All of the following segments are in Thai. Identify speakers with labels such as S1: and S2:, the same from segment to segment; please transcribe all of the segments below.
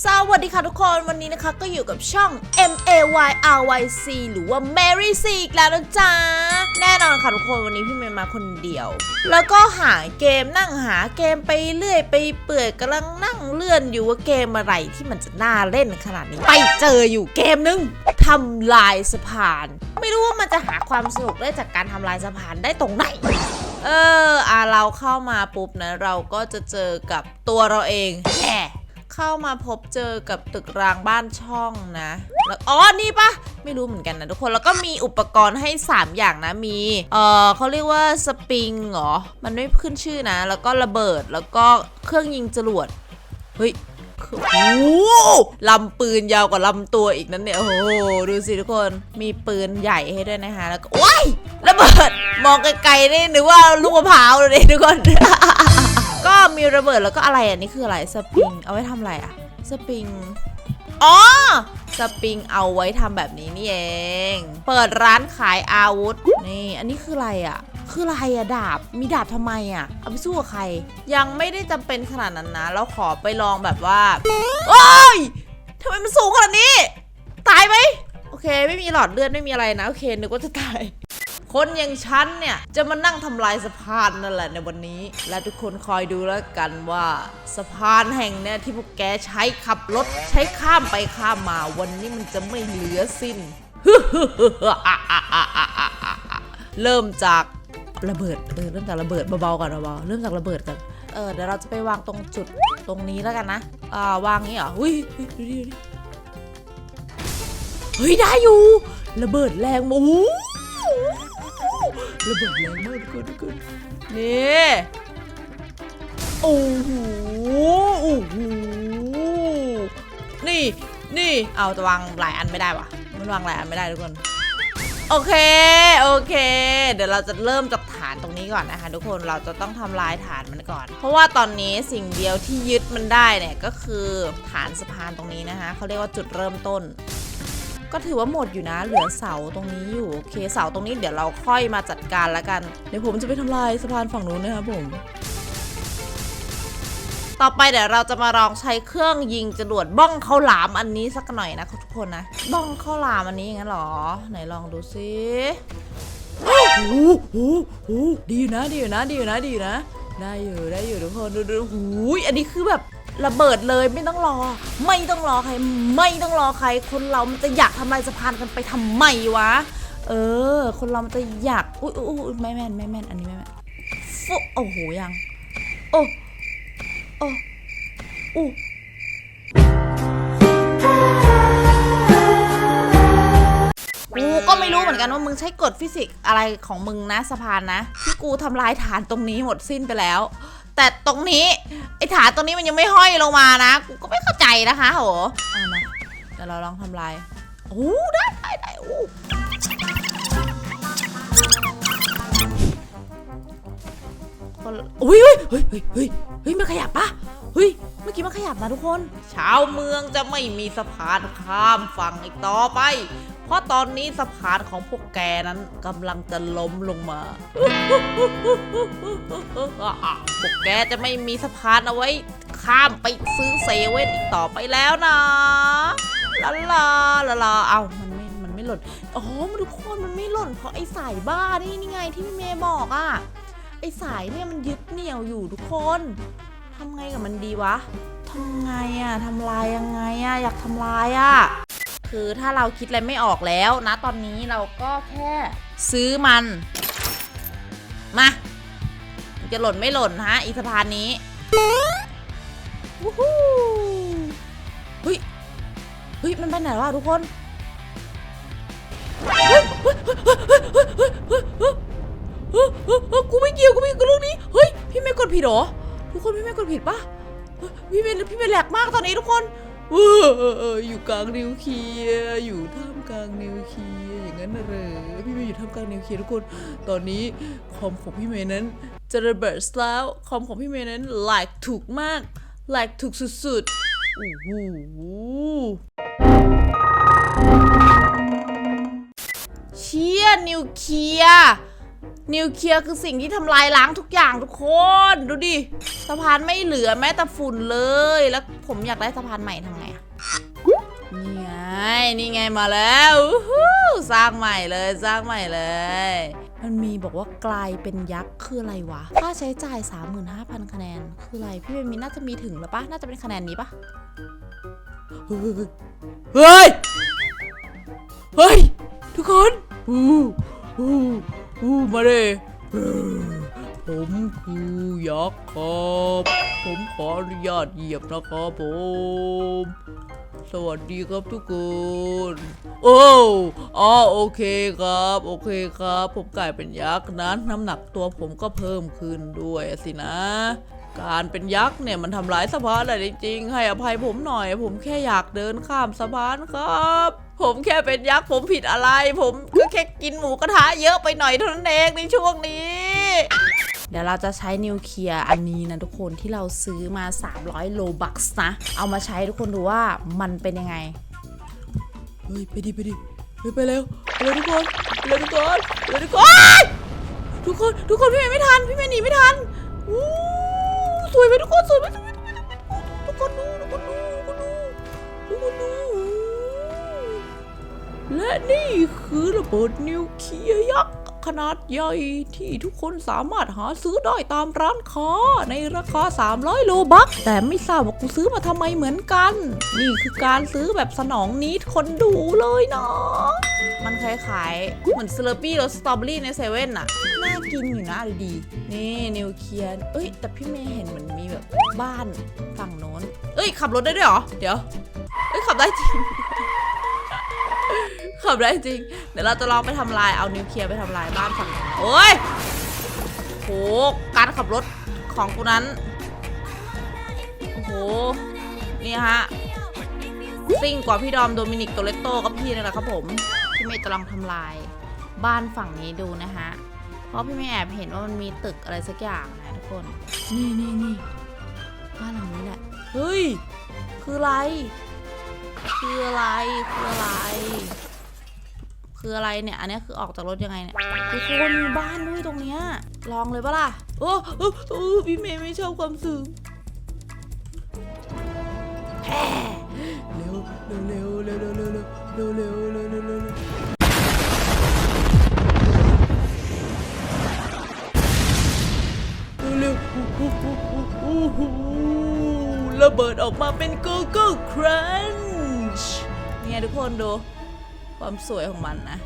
S1: สวัสดีค่ะทุกคนวันนี้นะคะก็อยู่กับช่อง M A Y R Y C หรือว่า Mary C อีกแล้วนะจ๊ะ แน่นอนค่ะทุกคนวันนี้พี่เมย์มาคนเดียว แล้วก็หาเกมนั่งหาเกมไปเรื่อยไปเปื่อยกำลังนั่งเลื่อนอยู่ว่าเกมอะไรที่มันจะน่าเล่นขนาดนี้ ไปเจออยู่เกมนึงทำลายสะพาน ไม่รู้ว่ามันจะหาความสนุกได้จากการทำลายสะพานได้ตรงไหนเอออะเราเข้ามาปุ๊บนะเราก็จะเจอกับตัวเราเองแห เข้ามาพบเจอกับตึกรางบ้านช่องนะ แล้วอ๋อ นี่ปะไม่รู้เหมือนกันนะทุกคน แล้วก็มีอุปกรณ์ให้ 3 อย่างนะ มี เออเขาเรียกว่าสปริงเหรอ มันไม่ขึ้นชื่อนะ แล้วก็ระเบิด แล้วก็เครื่องยิงจรวด เฮ้ยโอ้ลำปืนยาวกว่าลำตัวอีกนั่นเนี่ย โอ้โห ดูสิทุกคน มีปืนใหญ่ให้ด้วยนะคะ แล้วก็ว้ายระเบิด มองไกลๆนี่นึกว่าลูกมะพร้าวเลยทุกคน ก็มีระเบิดแล้วก็อะไรอะนี่คืออะไรสปริงเอาไว้ทำอะไรอะสปริงอ๋อสปริงเอาไว้ทำแบบนี้นี่เอง เปิดร้านขายอาวุธนี่อันนี้คืออะไรอะคืออะไรอะดาบ มีดาบทำไมอะเอาไปสู้กับใคร ยังไม่ได้จำเป็นขนาดนั้นนะ เราขอไปลองแบบว่าโอ้ยทำไมมันสูงขนาดนี้ ตายไหมโอเค ไม่มีหลอดเลือดไม่มีอะไรนะ โอเคนึกว่าจะตาย คนอย่างฉันเนี่ย จะมานั่งทำลายสะพานนั่นแหละในวันนี้ และทุกคนคอยดูแล้วกันว่าสะพานแห่งเนี่ยที่พวกแกใช้ขับรถใช้ข้ามไปข้ามมาวันนี้มันจะไม่เหลือสิ้น เริ่มจากระเบิดเออเริ่มจากระเบิดเบาๆก่อนเบาๆเริ่มจากระเบิดกันเออเดี๋ยวเราจะไปวางตรงจุดตรงนี้แล้วกันนะอ่าวางนี้เหรออุ้ยดูดิดูดิเฮ้ยได้อยู่ ระเบิดแรงมาอู้ ระเบิดแรงมากทุกคนทุกคนนี่โอ้โหโอ้โหนี่นี่เอาจะวางหลายอันไม่ได้วะมันวางหลายอันไม่ได้ทุกคนโอเค โอเค เดี๋ยวเราจะเริ่มจากฐานตรงนี้ก่อนนะคะ ทุกคน เราจะต้องทำลายฐานมันก่อน เพราะว่าตอนนี้สิ่งเดียวที่ยึดมันได้เนี่ยก็คือฐานสะพานตรงนี้นะคะเขาเรียกว่าจุดเริ่มต้น ก็ถือว่าหมดอยู่นะ เหลือเสาตรงนี้อยู่ โอเค เสาตรงนี้เดี๋ยวเราค่อยมาจัดการแล้วกัน เดี๋ยวผมจะไปทำลายสะพานฝั่งนู้นนะครับผม ต่อไปเดี๋ยวเราจะมาลองใช้เครื่องยิงจรวดบ้องข้าวหลามอันนี้สักหน่อยนะทุกคนนะ บ้องข้าวหลามอันนี้งั้นเหรอ ไหนลองดูซิโอ้โหโอ้โหดีอยู่นะ ดีอยู่นะ ดีอยู่นะ ดีอยู่นะ ได้อยู่ ได้อยู่ทุกคน ดูดูหูยอันนี้คือแบบ ระเบิดเลยไม่ต้องรอ ไม่ต้องรอใคร ไม่ต้องรอใคร คนเรามันจะอยากทำลายสะพานกันไปทำไมวะ เออ คนเรามันจะอยากอุ้ยอุ้ยไม่แม่นไม่แม่นอันนี้ไม่แม่นฟุโอ้โหยัง โอ้โอ้อู้กูก็ไม่รู้เหมือนกันว่ามึงใช้กฎฟิสิกส์อะไรของมึงนะสะพานนะที่กูทำลายฐานตรงนี้หมดสิ้นไปแล้ว แต่ตรงนี้ไอ้ฐานตรงนี้มันยังไม่ห้อยลงมานะ กูก็ไม่เข้าใจนะคะโหเอามาเดี๋ยวเราลองทำลายโอ้ได้ได้ได้โอ้คนอุ้ยเฮ้ยเฮ้ยเฮ้ยเฮ้ยมันขยับปะเฮ้ย เมื่อกี้มันขยับนะทุกคน ชาวเมืองจะไม่มีสะพานข้ามฝั่งอีกต่อไป ราะตอนนี้สะพานของพวกแกนั้นกำลังจะล้มลงมา พวกแกจะไม่มีสะพานเอาไว้ ข้ามไปซื้อเซเว่นอีกต่อไปแล้วนะลาลาลาลาเอามันไม่ มันไม่หล่นอ๋อมาทุกคนมันไม่หล่น เพราะไอ้สายบ้านี่นี่ไงที่พี่เมย์บอกอะไอ้สายเนี่ยมันยึดเหนี่ยวอยู่ทุกคนทำไงกับมันดีวะทำไงอะทำลายยังไงอะอยากทำลายอะ คือถ้าเราคิดอะไรไม่ออกแล้วนะตอนนี้เราก็แค่ซื้อมัน มาจะหล่นไม่หล่นฮะอีสะพานนี้วู้ฮู้เฮ้ยเฮ้ยมันไปไหนวะทุกคนกูไม่เกี่ยวกูไม่เกี่ยวกับเรื่องนี้เฮ้ยพี่ไม่กดผิดหรอทุกคนพี่ไม่กดผิดปะพี่เป็นพี่เป็นแหลกมากตอนนี้ทุกคน อยู่กลางนิวเคลียร์อยู่ท่ามกลางนิวเคลียร์อย่างนั้นเหรอพี่เมย์อยู่ท่ามกลางนิวเคลียร์ทุกคนตอนนี้คอมของพี่เมย์นั้นจะระเบิดแล้วคอมของพี่เมย์นั้นแหลกถูกมากแหลกถูกสุดๆโอ้โหเชี่ยนิวเคลียร์นิวเคลียร์คือสิ่งที่ทำลายล้างทุกอย่างทุกคน ดูดิสะพานไม่เหลือแม้แต่ฝุ่นเลย แล้วผมอยากได้สะพานใหม่ทำไง อะนี่ไงนี่ไงมาแล้วสร้างใหม่เลยสร้างใหม่เลย มันมีบอกว่ากลายเป็นยักษ์คืออะไรวะ ค่าใช้จ่าย 35,000 คะแนน คืออะไร พี่เบนมีน่าจะมีถึงแล้วปะน่าจะเป็นคะแนนนี้ปะเฮ้ย เฮ้ย ทุกคนอู้อู้อู้มาเลย ผมคือยักษ์ครับ ผมขออนุญาตเหยียบนะครับผม สวัสดีครับทุกคน โอ้อ๋อโอเคครับ โอเคครับ ผมกลายเป็นยักษ์นะน้ำหนักตัวผมก็เพิ่มขึ้นด้วยสินะ การเป็นยักษ์เนี่ยมันทำร้ายสะพานอะไรจริงๆ ให้อภัยผมหน่อย ผมแค่อยากเดินข้ามสะพานครับผมแค่เป็นยักษ์ผมผิดอะไร ผมก็แค่กินหมูกระทะเยอะไปหน่อยเท่านั้นเองในช่วงนี้ เดี๋ยวเราจะใช้นิวเคลียร์อันนี้นะทุกคนที่เราซื้อมา 300 โลบัคส์นะ เอามาใช้ทุกคนดูว่ามันเป็นยังไง เฮ้ย ไปดิไปดิเฮ้ยไปเร็วไปเร็วทุกคนไปเร็วทุกคนไปเร็วทุกคน ทุกคน ทุกคนพี่เมย์ไม่ทัน พี่เมย์หนีไม่ทันอู้สวยไหมทุกคนสวยไหมสวยไหมสวยไหมทุกคนดูทุกคนดูทุกคนดูทุกคนดูและนี่คือระเบิดนิวเคลียร์ยักษ์ ขนาดใหญ่ที่ทุกคนสามารถหาซื้อได้ตามร้านค้าในราคา 300 โลบัคแต่ไม่ทราบว่ากูซื้อมาทำไมเหมือนกัน นี่คือการซื้อแบบสนองนิดคนดูเลยเนาะมันคล้ายๆเหมือนสเลอร์ปี้รสสตรอเบอรี่ในเซเว่นอะน่ากินอยู่นะดูดีนี่นิวเคลียร์เอ้ย แต่พี่เมย์เห็นเหมือนมีแบบบ้านฝั่งโน้น เอ้ย ขับรถได้ด้วยเหรอ เดี๋ยว เอ้ย ขับได้จริง ขับได้จริง เดี๋ยวเราจะลองไปทำลายเอานิวเคลียร์ไปทำลายบ้านฝั่งโน้นโอ้ยโหการขับรถของกูนั้นโอ้โหนี่ฮะซิ่งกว่าพี่ดอมโดมินิกโตเลตโต้กับพี่นี่แหละครับผมพี่เมย์จะลองทำลายบ้านฝั่งนี้ดูนะฮะเพราะพี่เมย์แอบเห็นว่ามันมีตึกอะไรสักอย่างนะทุกคน นี่นี่นี่บ้านหลังนี้แหละเฮ้ยคืออะไร คืออะไรคืออะไร คืออะไรเนี่ย อันนี้คือออกจากรถยังไงเนี่ยทุกคนมีบ้านด้วยตรงเนี้ย ลองเลยปะล่ะโอ้โอ้โอ้พี่เมย์ไม่ชอบความสูงเร็วเร็วเร็วเร็วเร็วเร็วเร็วเร็วเร็วเร็วเร็วเร็วระเบิดออกมาเป็นโกโก้ครันช์เนี่ยทุกคนดู ความสวยของมันนะ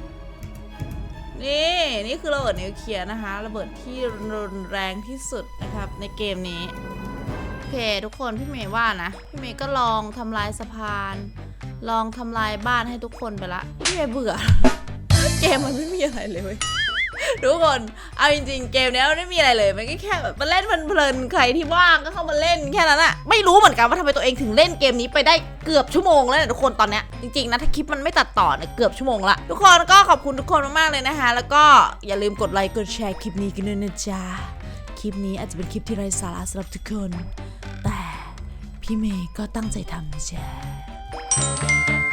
S1: นี่นี่คือระเบิดนิวเคลียร์นะคะระเบิดที่รุนแรงที่สุดนะครับในเกมนี้โอเคทุกคนพี่เมย์ว่านะพี่เมย์ก็ลองทำลายสะพาน ลองทำลายบ้านให้ทุกคนไปละพี่เมย์เบื่อเกมมันไม่มีอะไรเลยเว้ย ทุกคน เอาจริงๆ เกมเนี้ยมันไม่มีอะไรเลย มันก็แค่แบบมาเล่นเพลินๆ ใครที่ว่างก็เข้ามาเล่นแค่นั้นอะไม่รู้เหมือนกันว่าทำไมตัวเองถึงเล่นเกมนี้ไปได้เกือบชั่วโมงแล้วนี่ยทุกคนตอนเนี้ยจริงๆนะถ้าคลิปมันไม่ตัดต่อเนี่ยเกือบชั่วโมงละทุกคนก็ขอบคุณทุกคนมากๆเลยนะคะ แล้วก็อย่าลืมกดไลค์กดแชร์คลิปนี้กันด้วยนะจ๊ะคลิปนี้อาจจะเป็นคลิปที่ไร้สาระสำหรับทุกคน แต่พี่เมย์ก็ตั้งใจทำนะจ๊ะ